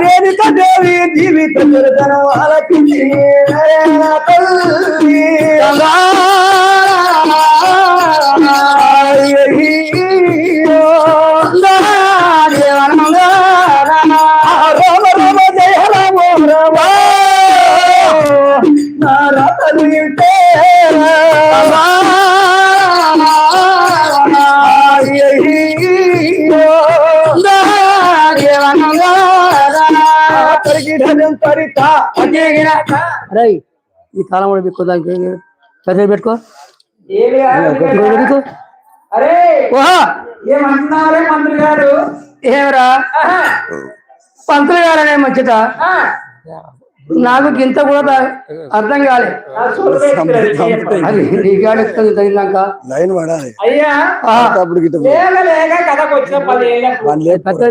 రేణుక దేవి జీవిత చిరుతనం ఆలకించి ఈ కాలం కూడా పెట్టుకో దానికి. చదివి పెట్టుకో. ఏమరా? పంతులు గారనే మంచిత? ఆ, నాకు గింత కూడా అర్థం కాలే.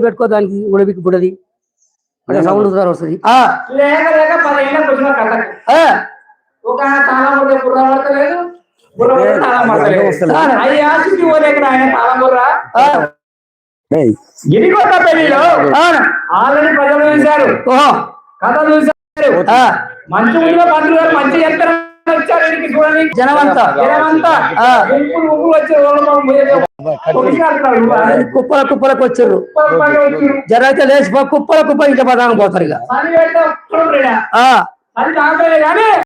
పెట్టుకో దానికి ఉడవికి బుడది అంటే సౌండ్ వస్తుంది. ఆ, లేక లేక పదేళ్ళకు వచ్చిన కథకు ఆ, ఒక తాళం కూడా బుర్ర పడతలేదు బుర్ర పడితే తాళం పడతలేదు. అయ్యా సిద్ధి పోలేక ఆయన తాళం బుర్ర? గిరికొండ పెళ్ళిలో ఆల్రెడీ ప్రజలు చూశారు. ఓహో. కథ చూశారు. మంచి ముందులో మంత్రి గారు మంచి చూడండి జనమంతా. కుప్పల కుప్పలకు వచ్చారు. జరైతే లేచిపో కుప్పల కుప్ప ఇంటి పదానికి పోతారు ఇక.